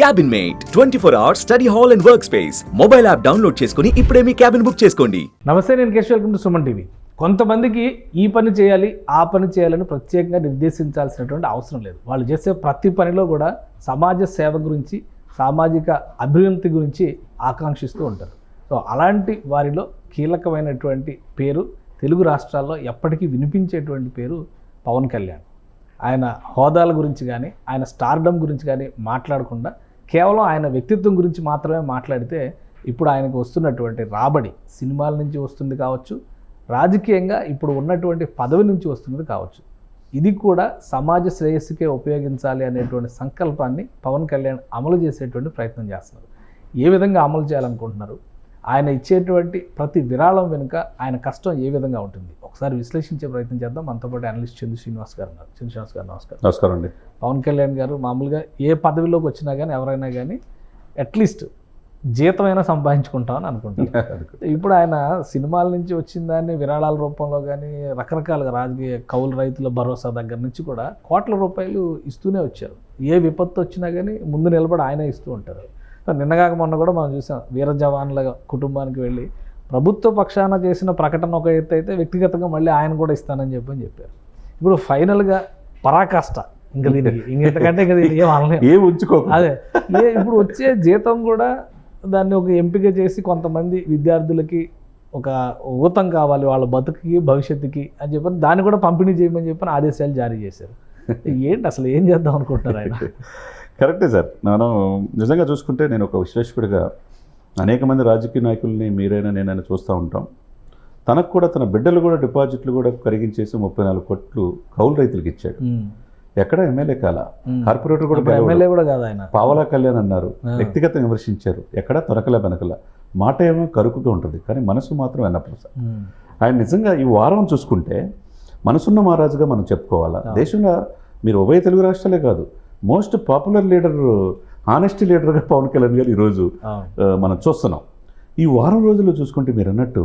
Cabin mate twenty four hours study hall and work space mobile app download చేసుకుని ఇప్పుడే మీ cabin book చేసుకోండి. నమస్తే నేను Kesh welcome to Suman TV కొంతమందికి ఈ పని చేయాలి ఆ పని చేయాలని ప్రత్యేకంగా నిర్దేశించాల్సినటువంటి అవసరం లేదు. వాళ్ళు చేసే ప్రతి పనిలో కూడా సమాజ సేవ గురించి సామాజిక అభివృద్ధి గురించి ఆకాంక్షిస్తూ ఉంటారు. సో అలాంటి వారిలో కీలకమైనటువంటి పేరు తెలుగు రాష్ట్రాల్లో ఎప్పటికీ వినిపించేటువంటి పేరు పవన్ కళ్యాణ్. ఆయన హోదాల గురించి కానీ ఆయన స్టార్డమ్ గురించి కానీ మాట్లాడకుండా కేవలం ఆయన వ్యక్తిత్వం గురించి మాత్రమే మాట్లాడితే ఇప్పుడు ఆయనకు వస్తున్నటువంటి రాబడి సినిమాల నుంచి వస్తుంది కావచ్చు రాజకీయంగా ఇప్పుడు ఉన్నటువంటి పదవి నుంచి వస్తున్నది కావచ్చు. ఇది కూడా సమాజ శ్రేయస్సుకే ఉపయోగించాలి అనేటువంటి సంకల్పాన్ని పవన్ కళ్యాణ్ అమలు చేసేటువంటి ప్రయత్నం చేస్తున్నారు. ఏ విధంగా అమలు చేయాలనుకుంటున్నారు? ఆయన ఇచ్చేటువంటి ప్రతి విరాళం వెనుక ఆయన కష్టం ఏ విధంగా ఉంటుంది? ఒకసారి విశ్లేషించే ప్రయత్నం చేద్దాం. మనతో పాటు అనలిస్ట్ చంద్ర శ్రీనివాస్ గారు ఉన్నారు. చందు శ్రీనివాస్ గారు నమస్కారం. నమస్కారం అండి. పవన్ కళ్యాణ్ గారు మామూలుగా ఏ పదవిలోకి వచ్చినా కానీ ఎవరైనా కానీ అట్లీస్ట్ జీతమైనా సంపాదించుకుంటామని అనుకుంటారు. ఇప్పుడు ఆయన సినిమాల నుంచి వచ్చిన దాన్ని విరాళాల రూపంలో కానీ రకరకాలుగా రాజకీయ కౌలు రైతుల భరోసా దగ్గర నుంచి కూడా కోట్ల రూపాయలు ఇస్తూనే వచ్చారు. ఏ విపత్తు వచ్చినా కానీ ముందు నిలబడి ఆయనే ఇస్తూ ఉంటారు. నిన్నగాక మొన్న కూడా మనం చూసాం వీర జవాన్ల కుటుంబానికి వెళ్ళి ప్రభుత్వ పక్షాన చేసిన ప్రకటన ఒక ఎత్తు అయితే వ్యక్తిగతంగా మళ్ళీ ఆయన కూడా ఇస్తానని చెప్పని చెప్పారు. ఇప్పుడు ఫైనల్గా పరాకాష్ట ఇంకా ఇంకెంతకంటే ఇంకా ఏం అనలేం. ఏ ఉంచుకో అదే. ఇప్పుడు వచ్చే జీతం కూడా దాన్ని ఒక ఎంపిక చేసి కొంతమంది విద్యార్థులకి ఒక ఊతం కావాలి వాళ్ళ బతుకుకి భవిష్యత్తుకి అని చెప్పని దాన్ని కూడా పంపిణీ చేయమని చెప్పని ఆదేశాలు జారీ చేశారు. ఏంటి అసలు ఏం చేద్దాం అనుకుంటున్నారు ఆయన? కరెక్టే సార్. మనం నిజంగా చూసుకుంటే నేను ఒక విశ్లేషకుడిగా అనేక మంది రాజకీయ నాయకుల్ని మీరైనా నేనైనా చూస్తూ ఉంటాం. తనకు కూడా తన బిడ్డలు కూడా డిపాజిట్లు కూడా కరిగించేసి ముప్పై నాలుగు కోట్లు కౌలు రైతులకు ఇచ్చాడు. ఎక్కడ ఎమ్మెల్యే కాల. కార్పొరేటర్ కూడా. ఎమ్మెల్యే కూడా కాదు ఆయన. పావలా కళ్యాణ్ అన్నారు. ఆ. వ్యక్తిగతంగా విమర్శించారు. ఎక్కడ తొనకల వెనకల. మాట ఏమో కరుకుగా ఉంటుంది కానీ మనసు మాత్రం ఉమ్, ఆయన నిజంగా ఈ వారం చూసుకుంటే మనసున్న మహారాజుగా మనం చెప్పుకోవాలా? దేశంలో మీరు ఉభయ తెలుగు రాష్ట్రాలే కాదు మోస్ట్ పాపులర్ లీడర్ ఆనెస్టీ లీడర్గా పవన్ కళ్యాణ్ గారు ఈరోజు మనం చూస్తున్నాం. ఈ వారం రోజుల్లో చూసుకుంటే మీరు అన్నట్టు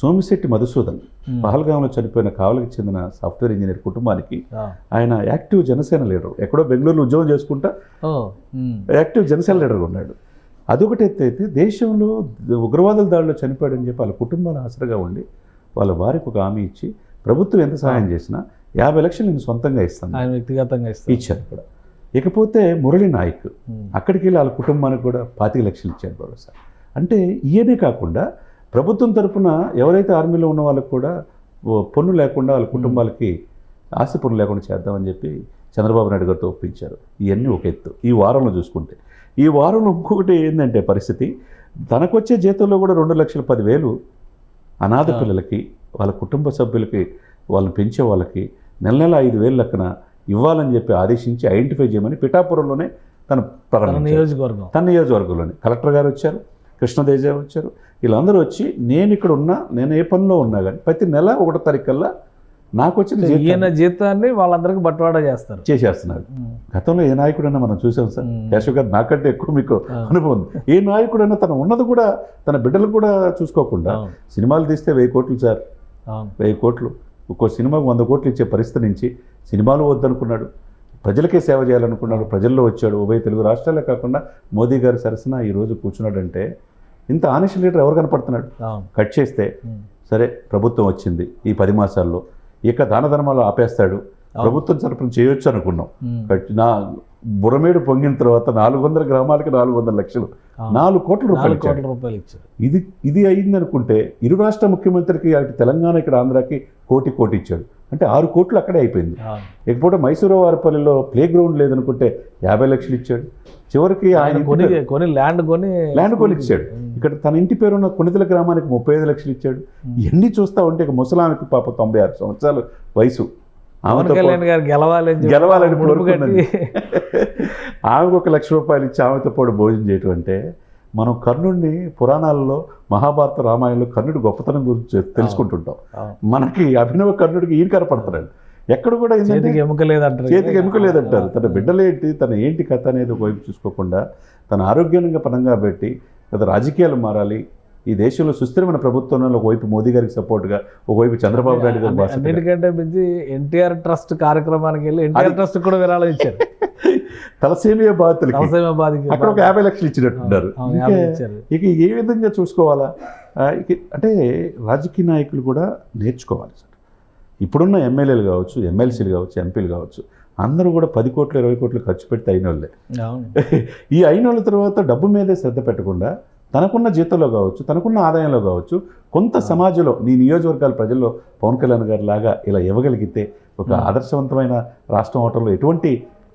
సోమిశెట్టి మధుసూదన్ పహల్గాంలో చనిపోయిన కావలికి చెందిన సాఫ్ట్వేర్ ఇంజనీర్ కుటుంబానికి. ఆయన యాక్టివ్ జనసేన లీడర్. ఎక్కడో బెంగళూరులో ఉద్యోగం చేసుకుంటా యాక్టివ్ జనసేన లీడర్గా ఉన్నాడు. అదొకటి అయితే దేశంలో ఉగ్రవాదుల దాడిలో చనిపోయాడని చెప్పి వాళ్ళ కుటుంబాల ఆసరగా ఉండి వాళ్ళ వారికి ఒక హామీ ఇచ్చి ప్రభుత్వం ఎంత సహాయం చేసినా యాభై లక్షలు నేను సొంతంగా ఇస్తాను. ఆయన వ్యక్తిగతంగా ఇస్తారు ఇచ్చారు కూడా. ఇకపోతే మురళి నాయక్ అక్కడికి వెళ్ళి వాళ్ళ కుటుంబానికి కూడా పాతిక లక్షలు ఇచ్చారు భరోసా. అంటే ఈయనే కాకుండా ప్రభుత్వం తరపున ఎవరైతే ఆర్మీలో ఉన్న వాళ్ళకి కూడా ఓ పన్ను లేకుండా వాళ్ళ కుటుంబాలకి ఆస్తి పన్ను లేకుండా చేద్దామని చెప్పి చంద్రబాబు నాయుడు గారితో ఒప్పించారు. ఇవన్నీ ఒక ఎత్తు. ఈ వారంలో చూసుకుంటే. ఈ వారంలో ఇంకొకటి ఏంటంటే పరిస్థితి? తనకొచ్చే జీతంలో కూడా రెండు లక్షల పదివేలు అనాథ పిల్లలకి వాళ్ళ కుటుంబ సభ్యులకి వాళ్ళని పెంచే వాళ్ళకి నెల నెల ఐదు వేలు లెక్కన ఇవ్వాలని చెప్పి ఆదేశించి ఐడెంటిఫై చేయమని పిఠాపురంలోనే తను ప్రారంభించారు నియోజకవర్గం. తన నియోజకవర్గంలోనే. కలెక్టర్ గారు వచ్చారు. కృష్ణదేజ వచ్చారు. వీళ్ళందరూ వచ్చి నేను ఇక్కడ ఉన్నా నేను ఏ పనిలో ఉన్నా కానీ ప్రతి నెల ఒకటో తారీఖు కల్లా నాకు వచ్చిన ఈయన జీతాన్ని వాళ్ళందరికీ బట్వాడా చేస్తారు. చేసేస్తున్నాడు ఉమ్, గతంలో ఏ నాయకుడైనా మనం చూసాం సార్. కేశవ్ గారు నాకంటే ఎక్కువ మీకు. అనుభవం ఉంది. ఏ నాయకుడైనా తన ఉన్నది కూడా తన బిడ్డలు కూడా చూసుకోకుండా సినిమాలు తీస్తే వెయ్యి కోట్లు సార్. వెయ్యి కోట్లు. ఒక్కో సినిమాకు వంద కోట్లు ఇచ్చే పరిస్థితి నుంచి సినిమాలు వద్దనుకున్నాడు. ప్రజలకే సేవ చేయాలనుకున్నాడు. ప్రజల్లో వచ్చాడు. ఉభయ తెలుగు రాష్ట్రాలే కాకుండా మోదీ గారి సరసన ఈరోజు కూర్చున్నాడంటే ఇంత ఆనెస్ట్ లీడర్ ఎవరు కనపడుతున్నాడు? కట్ చేస్తే సరే ప్రభుత్వం వచ్చింది ఈ పది మాసాల్లో. ఇక దాన ధర్మాలు ఆపేస్తాడు. ప్రభుత్వం తరపున చేయొచ్చు అనుకున్నాం. నా బురమేడు పొంగిన తర్వాత నాలుగు వందల గ్రామాలకి నాలుగు వందల లక్షలు. నాలుగు కోట్ల రూపాయలు రూపాయలు ఇచ్చారు ఇది ఇది అయింది అనుకుంటే ఇరు రాష్ట్ర ముఖ్యమంత్రికి అటు తెలంగాణ ఇక్కడ ఆంధ్రాకి కోటి కోటి ఇచ్చాడు. అంటే ఆరు కోట్లు అక్కడే అయిపోయింది. ఇకపోతే మైసూరు వారిపల్లిలో ప్లే గ్రౌండ్ లేదనుకుంటే యాభై లక్షలు ఇచ్చాడు. చివరికి ఆయన కొని కొని ల్యాండ్ కొని ల్యాండ్ కొని ఇచ్చాడు. ఇక్కడ తన ఇంటి పేరున్న కొనితల గ్రామానికి ముప్పై ఐదు లక్షలు ఇచ్చాడు. ఇవన్నీ చూస్తా ఉంటే ఇక ముసలామికి పాప తొంభై ఆరు సంవత్సరాలు వయసు. గెలవాలని కోరుకున్నది కట్టి ఆమెకు ఒక లక్ష రూపాయలు ఇచ్చి ఆమెతో పాటు భోజనం చేయటం అంటే మనం కర్ణుడిని పురాణాలలో మహాభారత రామాయణంలో కర్ణుడి గొప్పతనం గురించి తెలుసుకుంటుంటాం. మనకి అభినవ కర్ణుడికి ఈయన కనపడుతున్నాడు ఎక్కడ కూడా చేతికి ఎముక లేదంటారు చేతికి ఎముక లేదంటారు. తన బిడ్డలేంటి తన ఏంటి కథ అనేది ఒకవైపు చూసుకోకుండా తన ఆరోగ్యంగా పనంగా పెట్టి లేదా రాజకీయాలు మారాలి. ఈ దేశంలో సుస్థిరమైన ప్రభుత్వంలో ఒకవైపు మోదీ గారికి సపోర్ట్గా ఒకవైపు చంద్రబాబు నాయుడు గారి అన్నిటికంటే మించి ఎన్టీఆర్ ట్రస్ట్ కార్యక్రమానికి వెళ్ళి ఎన్టీఆర్ ట్రస్ట్ కూడా విరాళం ఇచ్చారు. తలసేమియా బాధితులకి. వ్యవసాయ బాధికి అక్కడ ఒక యాభై లక్షలు ఇచ్చినట్టున్నారు. ఇంకా ఏ విధంగా చూసుకోవాలా? అంటే రాజకీయ నాయకులు కూడా నేర్చుకోవాలి సార్. ఇప్పుడున్న ఎమ్మెల్యేలు కావచ్చు ఎమ్మెల్సీలు కావచ్చు ఎంపీలు కావచ్చు అందరూ కూడా పది కోట్లు ఇరవై కోట్లు ఖర్చు పెడితే అయిన వాళ్ళే అవును. ఈ అయిన వాళ్ళ తర్వాత డబ్బు మీదే శ్రద్ధ పెట్టకుండా తనకున్న జీతంలో కావచ్చు తనకున్న ఆదాయంలో కావచ్చు కొంత సమాజంలో నీ నియోజకవర్గాల ప్రజల్లో పవన్ కళ్యాణ్ గారి లాగా ఇలా ఇవ్వగలిగితే ఒక ఆదర్శవంతమైన రాష్ట్రం అవటంలో ఎటువంటి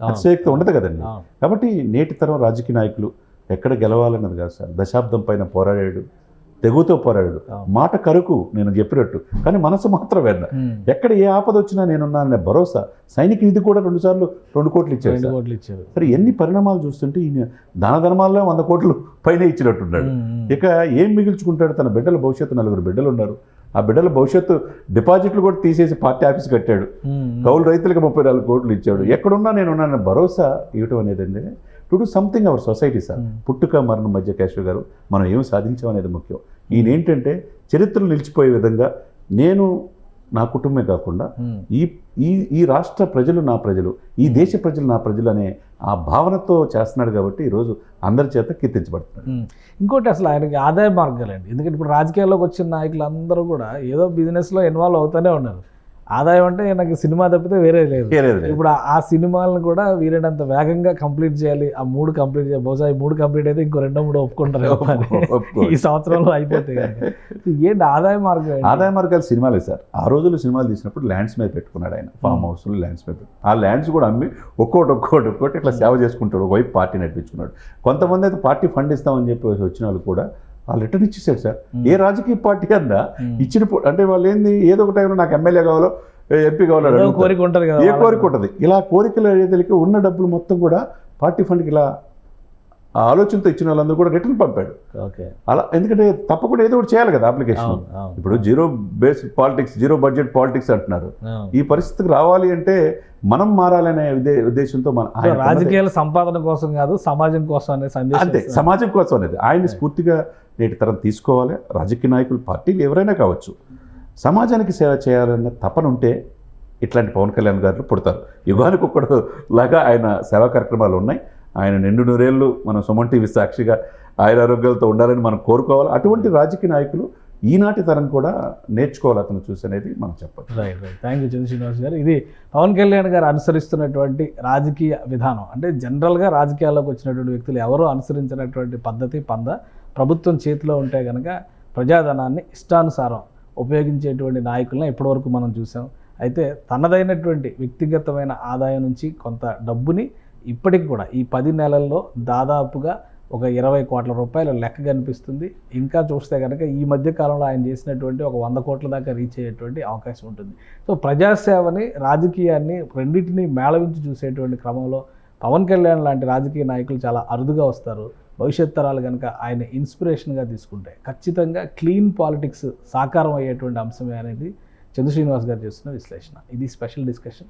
అతిశయక్తి ఉండదు కదండి. కాబట్టి నేటి తరం రాజకీయ నాయకులు ఎక్కడ గెలవాలన్నది కాదు సార్. దశాబ్దం పైన పోరాడాడు. తెగుతో పోరాడాడు. అవును. మాట కరుకు నేను చెప్పినట్టు. కానీ మనసు మాత్రం వెన్న. ఎక్కడ ఏ ఆపద వచ్చినా నేనున్నాననే భరోసా. సైనికులు ఇది కూడా రెండు సార్లు రెండు కోట్లు ఇచ్చాడు రెండు. కోట్లు ఇచ్చారు. సరే ఎన్ని పరిణామాలు చూస్తుంటే ఈయన దాన ధర్మాల్లో వంద కోట్లు పైన ఇచ్చినట్టున్నాడు. ఇక ఏం మిగిల్చుకుంటాడు? తన బిడ్డల భవిష్యత్తు నలుగురు బిడ్డలు ఉన్నారు. ఆ బిడ్డల భవిష్యత్తు డిపాజిట్లు కూడా తీసేసి పార్టీ ఆఫీస్ కట్టాడు. కౌలు రైతులకు ముప్పై నాలుగు కోట్లు ఇచ్చాడు. ఎక్కడున్నా నేను ఉన్నానన్న భరోసా ఇవ్వటం అనేది అండి. To do something our society sir Hmm. పుట్టుక మరణం మధ్య కేశవ్ గారు మనం ఏం సాధించాం అనేది ముఖ్యం ఈయన ఏంటంటే చరిత్రలు నిలిచిపోయే విధంగా నేను నా కుటుంబమే కాకుండా ఉమ్. ఈ ఈ ఈ రాష్ట్ర ప్రజలు నా ప్రజలు ఈ దేశ ప్రజలు నా ప్రజలు అనే ఆ భావనతో చేస్తున్నాడు కాబట్టి ఈరోజు అందరి చేత కీర్తించబడుతున్నాడు ఉమ్. ఇంకోటి అసలు ఆయనకి ఆదాయ మార్గాలండి ఎందుకంటే ఇప్పుడు రాజకీయాల్లోకి వచ్చిన నాయకులు అందరూ కూడా ఏదో బిజినెస్లో ఇన్వాల్వ్ అవుతూనే ఉన్నారు ఆదాయం అంటే నాకు సినిమా తప్పితే వేరే లేదు. ఇప్పుడు ఆ- సినిమాలను కూడా వీరైనంత వేగంగా కంప్లీట్ చేయాలి. ఆ మూడు కంప్లీట్ చేయాలి. బహుశా ఈ మూడు కంప్లీట్ అయితే ఇంకో రెండో మూడు ఒప్పుకుంటారు. ఈ సంవత్సరంలో అయిపోతాయి. ఏంటి ఆదాయ మార్గం? ఆదాయ మార్గాలు సినిమాలే సార్. ఆ రోజుల్లో సినిమాలు తీసినప్పుడు ల్యాండ్స్ మీద పెట్టుకున్నాడు ఆయన. ఫామ్ హౌస్లో ల్యాండ్స్ మీద ఆ ల్యాండ్స్ కూడా అమ్మి ఒక్కోటి ఒక్కోటి ఒక్కోటి ఇట్లా సేవ చేసుకుంటాడు. ఒకవైపు పార్టీ నడిపించుకున్నాడు. కొంతమంది అయితే పార్టీ ఫండ్ ఇస్తామని చెప్పి వచ్చిన వాళ్ళు కూడా వాళ్ళు రిటర్న్ ఇచ్చేసాడు సార్. ఏ రాజకీయ పార్టీ అన్నా ఇచ్చిన అంటే వాళ్ళు ఏంది ఏదో ఒక టైంలో నాకు ఎమ్మెల్యే కావాలో ఎంపీ కావాలో. కోరిక ఉంటుంది ఏ కోరిక ఉంటుంది. ఇలా కోరికలు అడిగేదలికి ఉన్న డబ్బులు మొత్తం కూడా పార్టీ ఫండ్కి ఇలా ఆ ఆలోచనతో ఇచ్చిన వాళ్ళందరూ కూడా రిటర్న్ పంపాడు. ఓకే. అలా ఎందుకంటే తప్పకుండా ఏదో ఒకటి చేయాలి కదా అప్లికేషన్. ఇప్పుడు zero base politics zero budget politics అంటున్నారు. ఈ పరిస్థితికి రావాలి అంటే మనం మారాలనే ఉద్దే- ఉద్దేశంతో మన రాజకీయాల సంపాదన కోసం కాదు సమాజం కోసం అనే సందేశం అంతే. సమాజం కోసం అనేది. ఆయన స్ఫూర్తిగా నేటి తరం తీసుకోవాలి. రాజకీయ నాయకులు పార్టీలు ఎవరైనా కావచ్చు. సమాజానికి సేవ చేయాలన్న తపన ఉంటే ఇట్లాంటి పవన్ కళ్యాణ్ గారు పుడతారు. యుగానికి ఒక్కడు లాగా ఆయన సేవా కార్యక్రమాలు ఉన్నాయి. ఆయన నిండు నూరేళ్ళు మనం సుమన్ టీవీ సాక్షిగా ఆయన ఆరోగ్యాలతో ఉండాలని మనం కోరుకోవాలి. అటువంటి రాజకీయ నాయకులు ఈనాటి తరం కూడా నేర్చుకోవాలి అతను చూసి అనేది మనం చెప్పచ్చు. Right right thank you Chandra Srinivas గారు. ఇది పవన్ కళ్యాణ్ గారు అనుసరిస్తున్నటువంటి రాజకీయ విధానం. అంటే జనరల్గా రాజకీయాల్లోకి వచ్చినటువంటి వ్యక్తులు ఎవరో అనుసరించినటువంటి పద్ధతి పంద ప్రభుత్వం చేతిలో ఉంటే కనుక ప్రజాధనాన్ని ఇష్టానుసారం ఉపయోగించేటువంటి నాయకులను ఇప్పటివరకు మనం చూసాం. అయితే తనదైనటువంటి వ్యక్తిగతమైన ఆదాయం నుంచి కొంత డబ్బుని ఇప్పటికి కూడా ఈ పది నెలల్లో దాదాపుగా ఒక ఇరవై కోట్ల రూపాయల లెక్క కనిపిస్తుంది. ఇంకా చూస్తే కనుక ఈ మధ్య కాలంలో ఆయన చేసినటువంటి ఒక వంద కోట్ల దాకా రీచ్ అయ్యేటువంటి అవకాశం ఉంటుంది. సో ప్రజాసేవని రాజకీయాన్ని రెండింటిని మేళవించి చూసేటువంటి క్రమంలో పవన్ కళ్యాణ్ లాంటి రాజకీయ నాయకులు చాలా అరుదుగా వస్తారు. భవిష్యత్ తరాలు కనుక ఆయన ఇన్స్పిరేషన్గా తీసుకుంటే ఖచ్చితంగా క్లీన్ పాలిటిక్స్ సాకారం అయ్యేటువంటి అంశమే అనేది చంద్ర శ్రీనివాస్ గారు చేస్తున్న విశ్లేషణ. ఇది special discussion.